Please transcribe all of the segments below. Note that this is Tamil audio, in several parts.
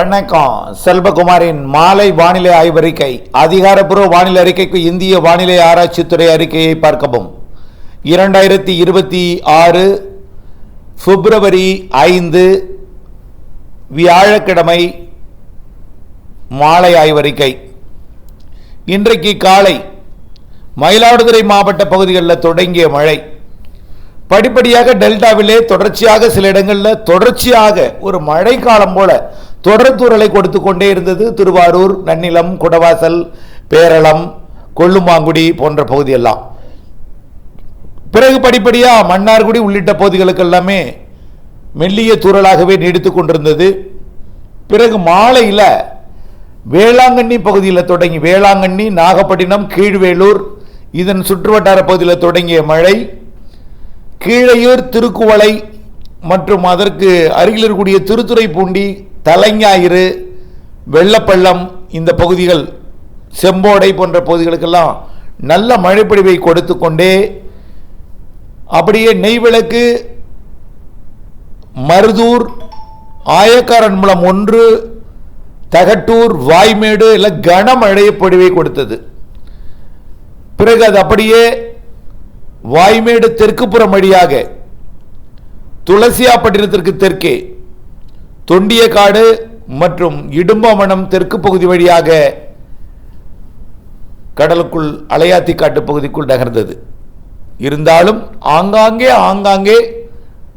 வணக்கம். செல்வகுமாரின் மாலை வானிலை ஆய்வறிக்கை. அதிகாரப்பூர்வ வானிலை அறிக்கைக்கு இந்திய வானிலை ஆராய்ச்சித்துறை அறிக்கையை பார்க்கவும். இரண்டாயிரத்தி இருபத்தி ஆறு பிப்ரவரி ஐந்து வியாழக்கிழமை மாலை ஆய்வறிக்கை. இன்றைக்கு காலை மயிலாடுதுறை மாவட்ட பகுதிகளில் தொடங்கிய மழை. படிப்படியாக டெல்டாவிலே தொடர்ச்சியாக சில இடங்களில் தொடர்ச்சியாக ஒரு மழை காலம் போல தொடர் கொடுத்து கொண்டே இருந்தது திருவாரூர் நன்னிலம் குடவாசல் பேரளம் கொள்ளுமாங்குடி போன்ற பகுதியெல்லாம். பிறகு படிப்படியாக மன்னார்குடி உள்ளிட்ட பகுதிகளுக்கு எல்லாமே மெல்லிய தூரலாகவே நீடித்து கொண்டிருந்தது. பிறகு மாலையில் வேளாங்கண்ணி பகுதியில் தொடங்கி வேளாங்கண்ணி நாகப்பட்டினம் கீழ்வேலூர் இதன் சுற்றுவட்டார பகுதியில் தொடங்கிய மழை கீழையூர் திருக்குவளை மற்றும் அதற்கு அருகில் இருக்கக்கூடிய திருத்துறைப்பூண்டி தலைஞாயிறு வெள்ளப்பள்ளம் இந்த பகுதிகள் செம்போடை போன்ற பகுதிகளுக்கெல்லாம் நல்ல மழைப்பொழிவை கொடுத்து கொண்டே அப்படியே நெய்விளக்கு மருதூர் ஆயக்காரன் மூலம் ஒன்று தகட்டூர் வாய்மேடு இல்லை கனமழை பொழிவை கொடுத்தது. பிறகு அது அப்படியே வாய்மேடு தெற்குப்புறம் வழியாக துளசியாப்பட்டினத்திற்கு தெற்கே தொண்டியக்காடு மற்றும் இடும்பமணம் தெற்கு பகுதி வழியாக கடலுக்குள் அலையாத்தி காட்டு பகுதிக்குள் நகர்ந்தது. இருந்தாலும் ஆங்காங்கே ஆங்காங்கே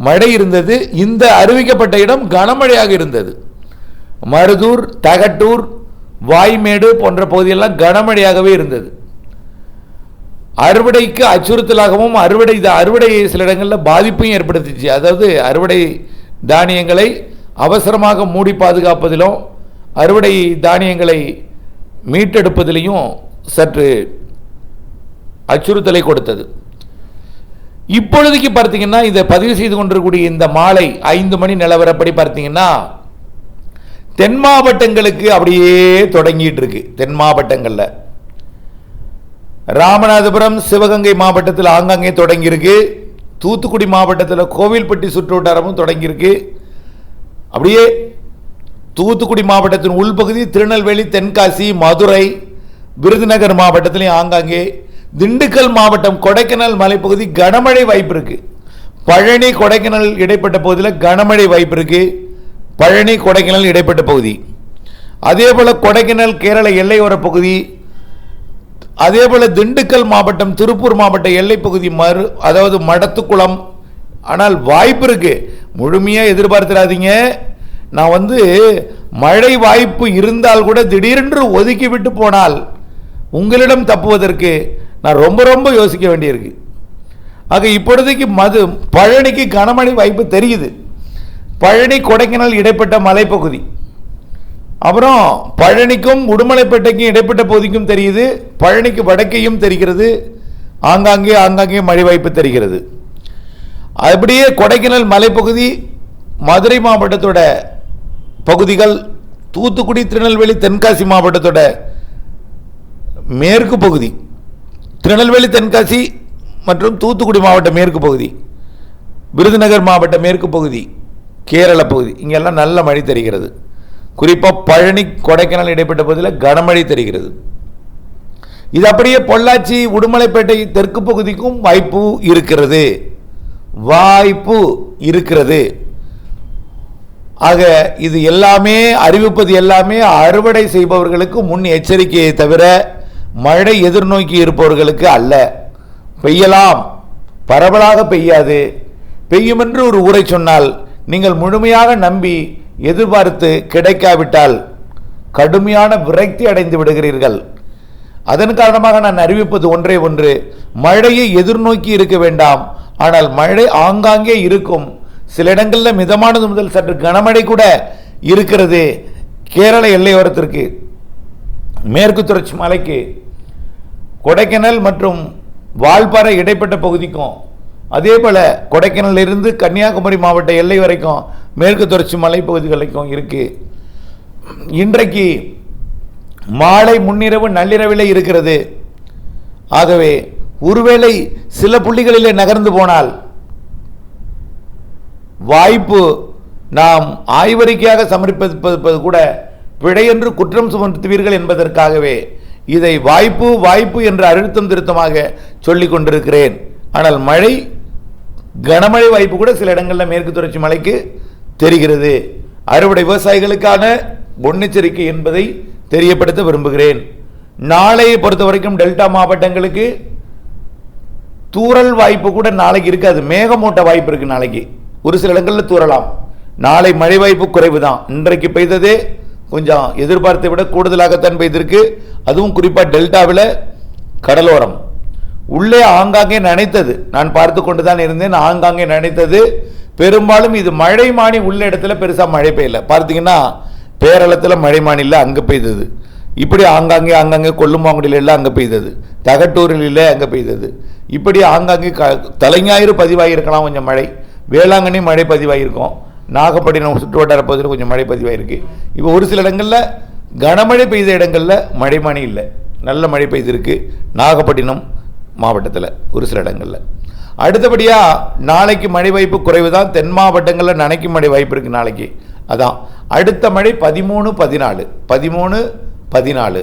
மழை இருந்தது. இந்த அறிவிக்கப்பட்ட இடம் கனமழையாக இருந்தது. மருதூர் தகட்டூர் வாய்மேடு போன்ற பகுதியெல்லாம் கனமழையாகவே இருந்தது. அறுவடைக்கு அச்சுறுத்தலாகவும் அறுவடை அறுவடை சில இடங்களில் பாதிப்பையும் ஏற்படுத்திச்சு. அதாவது அறுவடை தானியங்களை அவசரமாக மூடி பாதுகாப்பதிலும் அறுவடை தானியங்களை மீட்டெடுப்பதிலையும் சற்று அச்சுறுத்தலை கொடுத்தது. இப்பொழுதைக்கு பார்த்தீங்கன்னா இதை பதிவு செய்து கொண்டிருக்கக்கூடிய இந்த மாலை ஐந்து மணி நிலவரப்படி பார்த்தீங்கன்னா தென் மாவட்டங்களுக்கு அப்படியே தொடங்கிட்டு இருக்கு தென் மாவட்டங்களில். ராமநாதபுரம் சிவகங்கை மாவட்டத்தில் ஆங்காங்கே தொடங்கியிருக்கு. தூத்துக்குடி மாவட்டத்தில் கோவில்பட்டி சுற்றுவட்டாரமும் தொடங்கியிருக்கு. அப்படியே தூத்துக்குடி மாவட்டத்தின் உள்பகுதி திருநெல்வேலி தென்காசி மதுரை விருதுநகர் மாவட்டத்திலையும் ஆங்காங்கே திண்டுக்கல் மாவட்டம் கொடைக்கானல் மலைப்பகுதி கனமழை வாய்ப்பு இருக்கு. பழனி கொடைக்கானல் இடைப்பட்ட பகுதியில் கனமழை வாய்ப்பு இருக்கு. பழனி கொடைக்கானல் இடைப்பட்ட பகுதி. அதே போல கொடைக்கானல் கேரள எல்லையோர பகுதி. அதே போல திண்டுக்கல் மாவட்டம் திருப்பூர் மாவட்ட எல்லைப்பகுதி மறு அதாவது மடத்துக்குளம். ஆனால் வாய்ப்பு இருக்குது முழுமையாக எதிர்பார்த்துடாதீங்க நான் வந்து மழை வாய்ப்பு இருந்தால் கூட திடீரென்று ஒதுக்கி விட்டு போனால் உங்களிடம் தப்புவதற்கு நான் ரொம்ப ரொம்ப யோசிக்க வேண்டியிருக்கு. ஆக இப்பொழுதைக்கு மது பழனிக்கு கனமழை வாய்ப்பு தெரியுது. பழனி கொடைக்கானல் இடைப்பட்ட மலைப்பகுதி. அப்புறம் பழனிக்கும் உடுமலைப்பேட்டைக்கும் இடைப்பட்ட பகுதிக்கும் தெரியுது. பழனிக்கு வடக்கையும் தெரிகிறது. ஆங்காங்கே ஆங்காங்கே மழை வாய்ப்பு தெரிகிறது. அப்படியே கொடைக்கானல் மலைப்பகுதி மதுரை மாவட்டத்தோட பகுதிகள் தூத்துக்குடி திருநெல்வேலி தென்காசி மாவட்டத்தோட மேற்கு பகுதி திருநெல்வேலி தென்காசி மற்றும் தூத்துக்குடி மாவட்ட மேற்கு பகுதி விருதுநகர் மாவட்ட மேற்கு பகுதி கேரள பகுதி இங்கெல்லாம் நல்ல மழை தெரிகிறது. குறிப்பாக பழனி கொடைக்கானல் இடைப்பட்ட பகுதியில் கனமழை தெரிகிறது. இது அப்படியே பொள்ளாச்சி உடுமலைப்பேட்டை தெற்கு பகுதிக்கும் வாய்ப்பு இருக்கிறது. வாய்ப்பு இருக்கிறது. ஆக இது எல்லாமே அறிவிப்பது எல்லாமே அறுவடை செய்பவர்களுக்கு முன் எச்சரிக்கையை தவிர மழை எதிர்நோக்கி இருப்பவர்களுக்கு அல்ல. பெய்யலாம். பரவலாக பெய்யாது. பெய்யும் என்று ஒரு ஊரை சொன்னால் நீங்கள் முழுமையாக நம்பி எதிர்பார்த்து கிடைக்காவிட்டால் கடுமையான விரக்தி அடைந்து விடுகிறீர்கள். அதன் காரணமாக நான் அறிவிப்பது ஒன்றே ஒன்று மழையை எதிர்நோக்கி இருக்க வேண்டாம். ஆனால் மழை ஆங்காங்கே இருக்கும். சில இடங்களில் மிதமானது முதல் சற்று கனமழை கூட இருக்கிறது. கேரள எல்லையோரத்திற்கு மேற்கு தொடர்ச்சி மலைக்கு கொடைக்கானல் மற்றும் வால்பாறை இடைப்பட்ட பகுதிக்கும் அதே போல கொடைக்கானல் இருந்து கன்னியாகுமரி மாவட்ட எல்லை வரைக்கும் மேற்கு தொடர்ச்சி மலைப்பகுதிகளுக்கும் இருக்கு. இன்றைக்கு மாலை முன்னிரவு நள்ளிரவிலே இருக்கிறது. ஆகவே ஒருவேளை சில புள்ளிகளிலே நகர்ந்து போனால் வாய்ப்பு நாம் ஆய்வறிக்கையாக சமர்ப்பிப்பது கூட பிழை என்று குற்றம் சுமத்துவீர்கள் என்பதற்காகவே இதை வாய்ப்பு வாய்ப்பு என்று அழுத்தம் திருத்தமாக சொல்லிக் கொண்டிருக்கிறேன். ஆனால் மழை கனமழை வாய்ப்பு கூட சில இடங்களில் மேற்கு தொடர்ச்சி மலைக்கு தெரிகிறது. அறுவடை விவசாயிகளுக்கான முன்னெச்சரிக்கை என்பதை தெரியப்படுத்த விரும்புகிறேன். நாளையை பொறுத்த வரைக்கும் டெல்டா மாவட்டங்களுக்கு தூறல் வாய்ப்பு கூட நாளைக்கு இருக்காது. மேகமூட்ட வாய்ப்பு இருக்குது நாளைக்கு. ஒரு சில இடங்களில் தூறலாம். நாளை மழை வாய்ப்பு குறைவு தான் இன்றைக்கு பெய்ததே கொஞ்சம் எதிர்பார்த்தை விட கூடுதலாகத்தான் பெய்திருக்கு. அதுவும் குறிப்பாக டெல்டாவில் கடலோரம். உள்ளே ஆங்காங்கே நினைத்தது. நான் பார்த்து கொண்டு தான் இருந்தேன். ஆங்காங்கே நனைத்தது. பெரும்பாலும் இது மழை மானி உள்ள இடத்துல பெருசாக மழை பெய்யல. பார்த்தீங்கன்னா பேரளத்தில் மழை மானியில் அங்கே பெய்தது. இப்படி ஆங்காங்கே ஆங்காங்கே கொல்லுமாங்குடியில் எல்லாம் அங்கே பெய்தது. தகட்டூரில் இல்லை அங்கே பெய்தது. இப்படி ஆங்காங்கே க தலைஞாயிறு பதிவாகியிருக்கலாம் கொஞ்சம் மழை. வேளாங்கண்ணி மழை பதிவாகியிருக்கும் நாகப்பட்டினம் சுற்று வட்டார பகுதியில் கொஞ்சம் மழை பதிவாயிருக்கு. இப்போ ஒரு சில இடங்களில் கனமழை பெய்த இடங்களில் மழைமானி இல்லை. நல்ல மழை பெய்திருக்கு. நாகப்பட்டினம் மாவட்டத்தில் ஒரு சில இடங்களில். அடுத்தபடியாக நாளைக்கு மழை வாய்ப்பு குறைவு தான் தென் மாவட்டங்களில் நனைக்கும் மழை வாய்ப்பு இருக்குது நாளைக்கு. அதான். அடுத்த மழை பதிமூணு பதினாலு. பதிமூணு பதினாலு.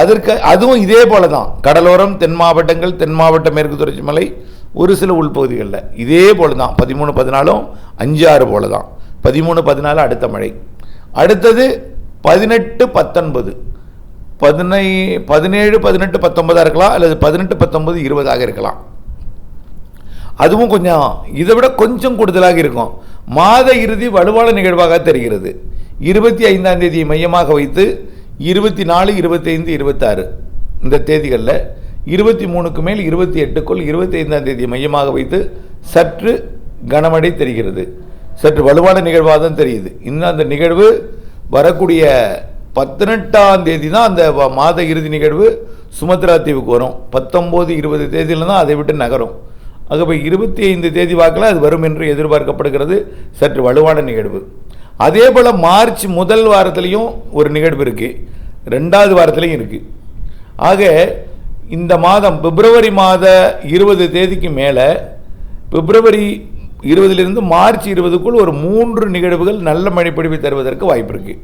அதற்கு அதுவும் இதே போல தான் கடலோரம் தென் மாவட்டங்கள் தென் மாவட்ட மேற்கு தொடர்ச்சி மலை ஒரு சில உள்பகுதிகளில். இதே போல தான் பதிமூணு பதினாலும் அஞ்சு ஆறு போல தான் பதிமூணு பதினாலு அடுத்த மழை. அடுத்தது பதினெட்டு பத்தொன்பது. பதினை பதினேழு பதினெட்டு பத்தொன்பதாக இருக்கலாம் அல்லது பதினெட்டு பத்தொன்பது இருபதாக இருக்கலாம். அதுவும் கொஞ்சம் இதை விட கொஞ்சம் கூடுதலாக இருக்கும். மாத இறுதி வலுவான நிகழ்வாக தெரிகிறது. இருபத்தி ஐந்தாம் தேதியை மையமாக வைத்து இருபத்தி நாலு இருபத்தைந்து இருபத்தாறு இந்த தேதிகளில் இருபத்தி மூணுக்கு மேல் இருபத்தி எட்டுக்குள் இருபத்தி ஐந்தாம் மையமாக வைத்து சற்று கனமடை தெரிகிறது. சற்று வலுவான நிகழ்வாக தான் தெரியுது. இன்னும் அந்த நிகழ்வு வரக்கூடிய பதினெட்டாம் தேதி தான் அந்த வ- மாத இறுதி நிகழ்வு சுமத்ரா தீவுக்கு வரும். பத்தொம்போது இருபது தேதியில் தான் அதை விட்டு நகரும். ஆகவே இருபத்தி ஐந்து தேதி வாக்கில் அது வரும் என்று எதிர்பார்க்கப்படுகிறது. சற்று வலுவான நிகழ்வு. அதே போல் மார்ச் முதல் வாரத்துலேயும் ஒரு நிகழ்வு இருக்குது ரெண்டாவது வாரத்துலேயும் இருக்குது ஆக இந்த மாதம் பிப்ரவரி மாத இருபது தேதிக்கு மேலே பிப்ரவரி இருபதிலிருந்து மார்ச் இருபதுக்குள் ஒரு மூன்று நிகழ்வுகள் நல்ல மழைப்பொழிவை தருவதற்கு வாய்ப்பு இருக்குது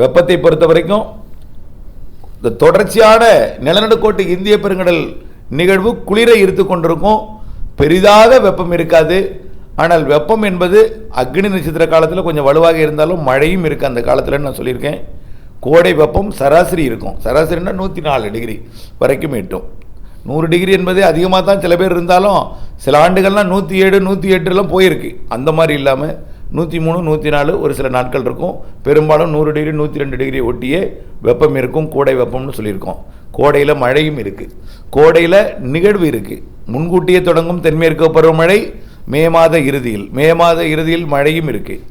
வெப்பத்தை பொறுத்த வரைக்கும் இந்த தொடர்ச்சியான நிலநடுக்கோட்டு இந்திய பெருங்கடல் நிகழ்வு குளிரை இருத்து கொண்டிருக்கும். பெரிதாக வெப்பம் இருக்காது. ஆனால் வெப்பம் என்பது அக்னி நட்சத்திர காலத்தில் கொஞ்சம் வலுவாக இருந்தாலும் மழையும் இருக்குது அந்த காலத்தில் நான் சொல்லியிருக்கேன். கோடை வெப்பம் சராசரி இருக்கும். சராசரினா நூற்றி நாலு டிகிரி வரைக்கும் எட்டும். நூறு டிகிரி என்பது அதிகமாக தான் சில பேர் இருந்தாலும் சில ஆண்டுகள்லாம் நூற்றி ஏழு நூற்றி எட்டுலாம் போயிருக்கு. அந்த மாதிரி இல்லாமல் நூற்றி மூணு நூற்றி நாலு ஒரு சில நாட்கள் இருக்கும். பெரும்பாலும் நூறு டிகிரி நூற்றி ரெண்டு டிகிரி ஒட்டியே வெப்பம் இருக்கும். கோடை வெப்பம்னு சொல்லியிருக்கோம். கோடையில் மழையும் இருக்குது கோடையில் நிகழ்வு இருக்குது முன்கூட்டியே தொடங்கும் தென்மேற்கு பருவமழை மே மாத இறுதியில் மே மாத இறுதியில் மழையும் இருக்குது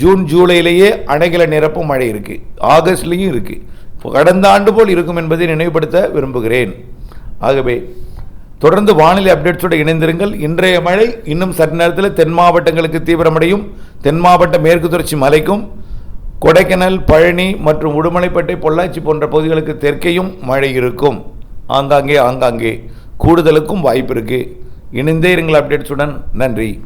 ஜூன் ஜூலையிலேயே அணைகளை நிரப்பும் மழை இருக்குது ஆகஸ்ட்லேயும் இருக்குது கடந்த ஆண்டு போல் இருக்கும் என்பதை நினைவுபடுத்த விரும்புகிறேன். ஆகவே தொடர்ந்து வானிலை அப்டேட்ஸோடு இணைந்திருங்கள். இன்றைய மழை இன்னும் சற்று நேரத்தில் தென் மாவட்டங்களுக்கு தீவிரமடையும். தென் மாவட்ட மேற்கு தொடர்ச்சி மலைக்கும் கொடைக்கானல் பழனி மற்றும் உடுமலைப்பேட்டை பொள்ளாச்சி போன்ற பகுதிகளுக்கு தெற்கேயும் மழை இருக்கும். ஆங்காங்கே ஆங்காங்கே கூடுதலுக்கும் வாய்ப்பு இருக்குது இணைந்தே இருங்கள் அப்டேட்ஸுடன் நன்றி.